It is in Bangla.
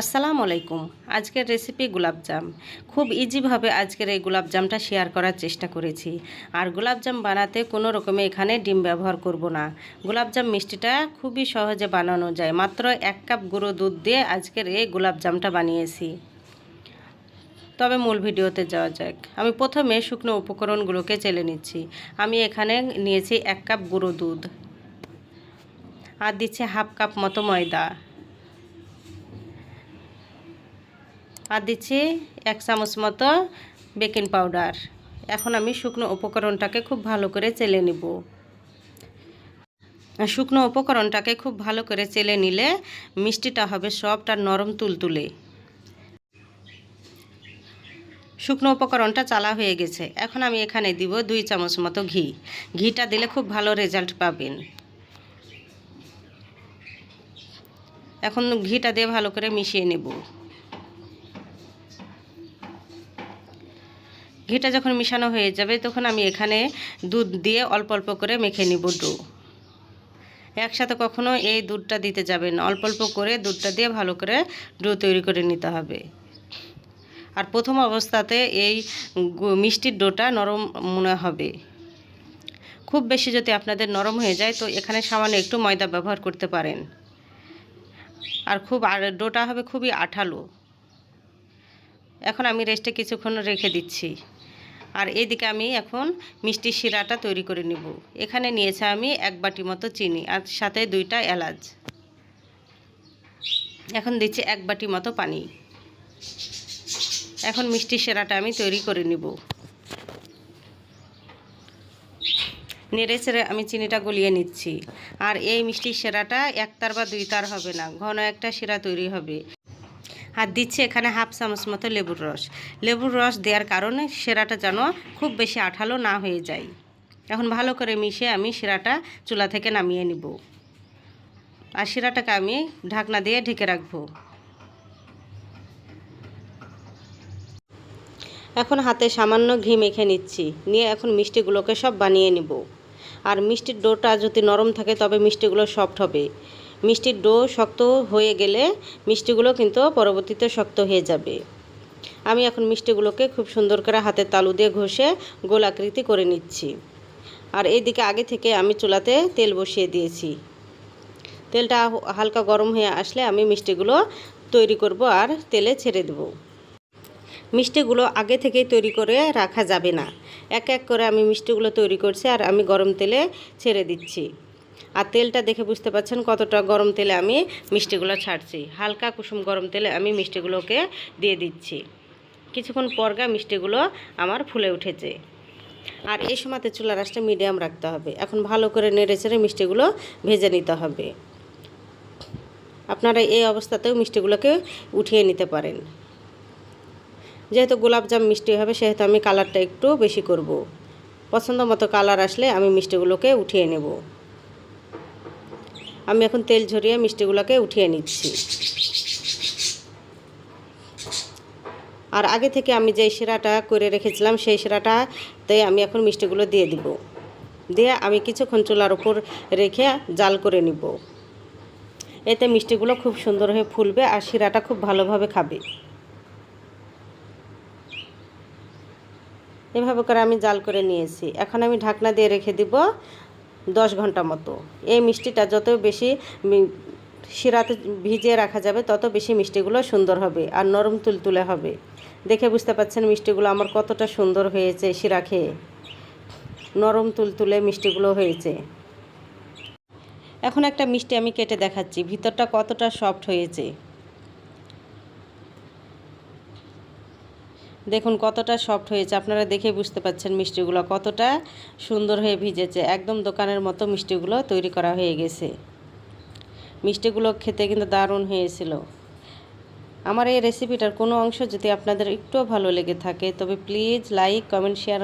আসসালামু আলাইকুম। আজকের রেসিপি গোলাপজাম খুব ইজিভাবে আজকের এই গোলাপজামটা শেয়ার করার চেষ্টা করেছি। আর গোলাপজাম বানাতে কোনো রকমে এখানে ডিম ব্যবহার করব না। গোলাপজাম মিষ্টিটা খুবই সহজে বানানো যায়। মাত্র এক কাপ গুঁড়ো দুধ দিয়ে আজকের এই গোলাপজামটা বানিয়েছি। তবে মূল ভিডিওতে যাওয়া যাক। আমি প্রথমে শুকনো উপকরণগুলোকে চেলে নিচ্ছি। আমি এখানে নিয়েছি এক কাপ গুঁড়ো দুধ। আর দিচ্ছি হাফ কাপ মতো ময়দা। আর দিচ্ছি এক চামচ মতো বেকিং পাউডার। এখন আমি শুকনো উপকরণটাকে খুব ভালো করে চেলে নিব। শুকনো উপকরণটাকে খুব ভালো করে চেলে নিলে মিষ্টিটা হবে সফট আর নরম তুলতুলে। শুকনো উপকরণটা চালা হয়ে গেছে। এখন আমি এখানে দিব দুই চামচ মতো ঘি। ঘিটা দিলে খুব ভালো রেজাল্ট পাবেন। এখন ঘিটা দিয়ে ভালো করে মিশিয়ে নেব। ঘিটা যখন মিশানো হয়ে যাবে, তখন আমি এখানে দুধ দিয়ে অল্প অল্প করে মেখে নিব ডো। একসাথে কখনো এই দুধটা দিতে যাবেন অল্প অল্প করে দুধটা দিয়ে ভালো করে ডো তৈরি করে নিতে হবে। আর প্রথম অবস্থাতে এই মিষ্টির ডোটা নরম মনে হবে। খুব বেশি যদি আপনাদের নরম হয়ে যায়, তো এখানে সামান্য একটু ময়দা ব্যবহার করতে পারেন। আর খুব আর ডোটা হবে খুবই আঠালো। এখন আমি রেস্টে কিছুক্ষণ রেখে দিচ্ছি। আর এদিকে আমি এখন মিষ্টি শিরাটা তৈরি করে নেব। এখানে নিয়েছে আমি এক বাটি মতো চিনি আর সাথে দুইটা এলাচ। এখন দিচ্ছি এক বাটি মতো পানি। এখন মিষ্টি শিরাটা আমি তৈরি করে নিব। নেড়ে চেড়ে আমি চিনিটা গলিয়ে নিচ্ছি। আর এই মিষ্টি সেরাটা একতার বা দুই তার হবে না, ঘন একটা শিরা তৈরি হবে। আর দিচ্ছি এখানে হাফ চামচ মতো লেবুর রস। লেবুর রস দেওয়ার কারণে সেরাটা যেন খুব বেশি আঠালো না হয়ে যায়। এখন ভালো করে মিশে আমি শিরাটা চুলা থেকে নামিয়ে নিব। আর শিরাটাকে আমি ঢাকনা দিয়ে ঢেকে রাখব। এখন হাতে সামান্য ঘি মেখে নিচ্ছি। নিয়ে এখন মিষ্টিগুলোকে সব বানিয়ে নিব। আর মিষ্টির ডোটা যদি নরম থাকে তবে মিষ্টিগুলো সফট হবে। মিষ্টির ডো শক্ত হয়ে গেলে মিষ্টিগুলো কিন্তু পরবর্তীতে শক্ত হয়ে যাবে। আমি এখন মিষ্টিগুলোকে খুব সুন্দর করে হাতের তালু দিয়ে ঘষে গোল আকৃতি করে নিচ্ছি। আর এইদিকে আগে থেকে আমি চুলাতে তেল বসিয়ে দিয়েছি। তেলটা হালকা গরম হয়ে আসলে আমি মিষ্টিগুলো তৈরি করব আর তেলে ছেড়ে দেবো। মিষ্টিগুলো আগে থেকেই তৈরি করে রাখা যাবে না। এক এক করে আমি মিষ্টিগুলো তৈরি করছি আর আমি গরম তেলে ছেড়ে দিচ্ছি। আর তেলটা দেখে বুঝতে পারছেন কতটা গরম তেলে আমি মিষ্টিগুলো ছাড়ছি। হালকা কুসুম গরম তেলে আমি মিষ্টিগুলোকে দিয়ে দিচ্ছি। কিছুক্ষণ পরগা মিষ্টিগুলো আমার ফুলে উঠেছে। আর এই সময়তে চুলা রাসটা মিডিয়াম রাখতে হবে। এখন ভালো করে নেড়ে চেড়ে মিষ্টিগুলো ভেজে নিতে হবে। আপনারা এই অবস্থাতেও মিষ্টিগুলোকে উঠিয়ে নিতে পারেন। যেহেতু গোলাপজাম মিষ্টি হবে, সেহেতু আমি কালারটা একটু বেশি করব। পছন্দ মতো কালার আসলে আমি মিষ্টিগুলোকে উঠিয়ে নেব। আমি এখন তেল ঝরিয়ে মিষ্টিগুলোকে উঠিয়ে নিচ্ছি। আর আগে থেকে আমি যে শিরাটা করে রেখেছিলাম, সেই শিরাটাতে আমি এখন মিষ্টিগুলো দিয়ে দিব। দিয়ে আমি কিছুক্ষণ চুলার উপর রেখে জাল করে নিব। এতে মিষ্টিগুলো খুব সুন্দর হয়ে ফুলবে আর শিরাটা খুব ভালোভাবে খাবে। এভাবে করে আমি জাল করে নিয়েছি। এখন আমি ঢাকনা দিয়ে রেখে দিব দশ ঘণ্টা মতো। এই মিষ্টিটা যত বেশি শিরাতে ভিজিয়ে রাখা যাবে, তত বেশি মিষ্টিগুলো সুন্দর হবে আর নরম তুলতুলে হবে। দেখে বুঝতে পাচ্ছেন মিষ্টিগুলো আমার কতটা সুন্দর হয়েছে শিরা খেয়ে। নরম তুলতুলে মিষ্টিগুলো হয়েছে। এখন একটা মিষ্টি আমি কেটে দেখাচ্ছি। ভিতরটা কতটা সফট হয়েছে। দেখুন কতটা সফট হয়েছে। আপনারা দেখে বুঝতে পাচ্ছেন মিষ্টিগুলো কতটা সুন্দর হয়ে ভিজেছে। একদম দোকানের মতো মিষ্টিগুলো তৈরি করা হয়ে গেছে। মিষ্টিগুলো খেতে কিন্তু দারুণ হয়েছিল। আমার এই রেসিপিটার কোনো অংশ যদি আপনাদের একটুও ভালো লেগে থাকে, তবে প্লিজ লাইক কমেন্ট শেয়ার